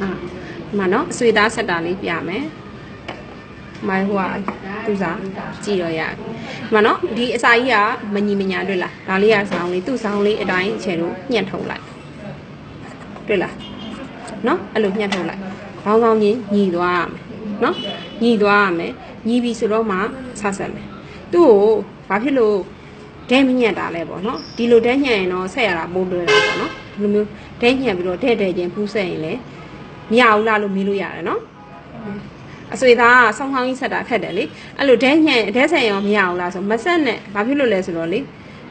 အာဒီမှာနော်အဆွေသားဆက်တာလေးပြမယ်မိုင်းဟိုကသူစားကြည့်တော့ရပြီဒီမှာနော်ဒီအစာကြီးကမညီမညာတွေ့လားဒါလေးကဆောင်းလေးသူ့ဆောင်းလေးအတိုင်းအခြေလို့ညှက်ထုတ်လိုက်တွေ့လားနော်အဲ့လိုညှက်ထုတ်လိုက်ခေါင်းကောင်းချင်းညီသွားရမယ်နော်ညီသွားရမယ်ညီပြီဆိုတော့မှဆက်ဆက်မယ်သူ့ကိုဘာဖြစ်လို့ဒဲမညက်တာလဲပေါ့နော်ဒီလိုဒဲညက်ရင်တော့ဆက်ရတာပိုးလွယ်တာပေါ့နော်ဒီလိုမျိုးဒဲညက်ပြီးတော့ဒဲဒဲချင်းပူးဆက်ရင်လည်း မရဘူးလားလို့မေးလို့ရတယ်နော်အဆွေသားကဆောင်းဆောင်းကြီးဆက်တာခက်တယ်လေအဲ့လိုဒဲညံဒဲဆန်ရောမရဘူးလားဆိုမဆက်နဲ့ဘာဖြစ်လို့လဲဆိုတော့လေ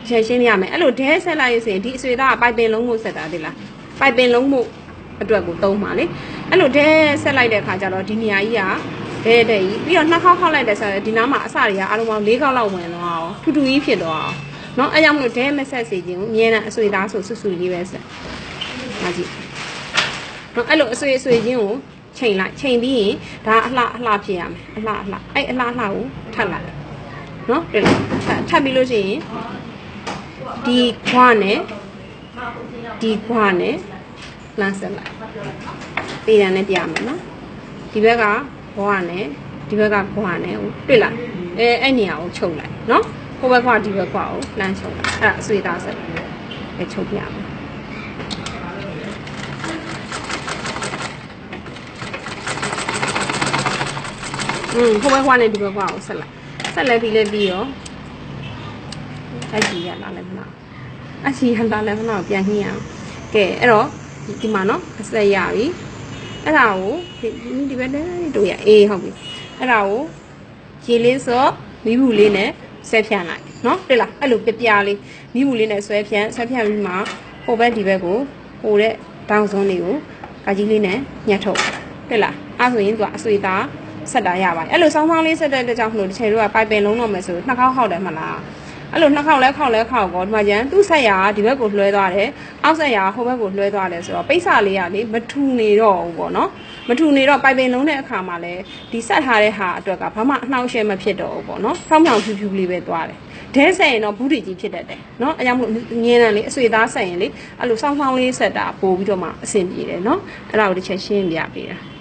ရှင်းရှင်းရမယ်အဲ့လိုဒဲဆက်လိုက်ရဆိုရင်ဒီအဆွေသားကပိုက်ပင်လုံးမို့ဆက်တာတိလားပိုက်ပင်လုံးမို့အတွက်ကိုသုံးပါလေအဲ့လိုဒဲဆက်လိုက်တဲ့အခါကျတော့ဒီနေရာကြီးကဒဲတဲ့ကြီးပြီးတော့နှစ်ခေါက်ခေါက်လိုက်တဲ့ဆိုတော့ဒီနားမှာအစတွေကအလုံးပေါင်း၄ခေါက်လောက်ဝင်တော့အောင်ထူထူကြီးဖြစ်တော့အောင်နော်အဲ့ကြောင့်မလို့ဒဲမဆက်စေခြင်းဘူးအမြဲတမ်းအဆွေသားဆိုဆွဆွလေးပဲဆက်ပါကြည့် နော်အဲ့လိုအဆွေအဆွေချင်းကိုချိန်လိုက်ချိန်ပြီးရင်ဒါအလှအလှဖြစ်ရမယ်အလှအလှအဲ့အလှအလှကိုထပ်လိုက်နော်တွေ့လားထပ်ထပ်ပြီးလို့ရှိရင်ဒီခွားနဲ့ဒီခွားနဲ့လမ်းဆက်လိုက်ပေးတယ်နဲ့ပြမယ်နော်ဒီဘက်ကဘွားနဲ့ဒီဘက်ကဘွားနဲ့ကိုတွေ့လားအဲအဲ့နေရာကိုချုပ်လိုက်နော်ဟိုဘက်ခွားဒီဘက်ခွားကိုလမ်းချုပ်လိုက်အဲ့ဒါအဆွေသားဆက်ပဲချုပ်ပြမယ် อืมဟိုဘက်ခွားနဲ့ဒီဘက်ခွားကိုဆက်လိုက်ဆက်လိုက်ပြီးလဲပြီးရောအချီရလာလဲမလားအချီရလာလဲမလားပြန်ညှိရအောင်ကဲအဲ့တော့ဒီမှာနော်အဆက်ရပြီအဲ့ဒါကိုဒီဒီဘက်နဲ့တို့ရအေးဟုတ်ပြီအဲ့ဒါကိုရေလေးစော့မိဘူးလေးနဲ့ဆွဲဖြန့်လိုက်နော်တွေ့လားအဲ့လိုပြပြလေးမိဘူးလေးနဲ့ဆွဲဖြန့်ဆွဲဖြန့်ပြီးမှဟိုဘက်ဒီဘက်ကိုဟိုတဲ့တောင်စုံတွေကိုကာကြီးလေးနဲ့ညှက်ထုတ်တွေ့လားအဲ့ဆိုရင်သူကအဆွေသား ဆက်တာရပါတယ်အဲ့လိုဆောင်းဆောင်းလေးဆက်တဲ့အတွက်ကြောင့်မလို့တစ်ချိန်တော့ပိုက်ပင်လုံးတော့မယ်ဆိုနှစ်ခေါက်ဟောက်တယ်မလားအဲ့လိုနှစ်ခေါက်လဲခေါက်လဲခေါက်ကောဒီမှာကျန်သူ့ဆက်ရာဒီဘက်ကိုလွှဲသွားတယ်အောက်ဆက်ရာဟိုဘက်ကိုလွှဲသွားတယ်ဆိုတော့ပိတ်စလေးကလေမထူနေတော့ဘူးပေါ့နော်မထူနေတော့ပိုက်ပင်လုံးတဲ့အခါမှာလဲဒီဆက်ထားတဲ့ဟာအတွက်ကဘာမှအနှောင့်အယှက်မဖြစ်တော့ဘူးပေါ့နော်ဖောင်းဖောင်းဖြူဖြူလေးပဲသွားတယ်ဒဲဆက်ရင်တော့ဘူးတီကြီးဖြစ်တတ်တယ်နော်အဲကြောင့်မို့ငင်းတန်လေးအဆွေသားဆက်ရင်လေအဲ့လိုဆောင်းဆောင်းလေးဆက်တာပို့ပြီးတော့မှအဆင်ပြေတယ်နော်အဲ့ဒါကိုတစ်ချက်ရှင်းပြပေးတာ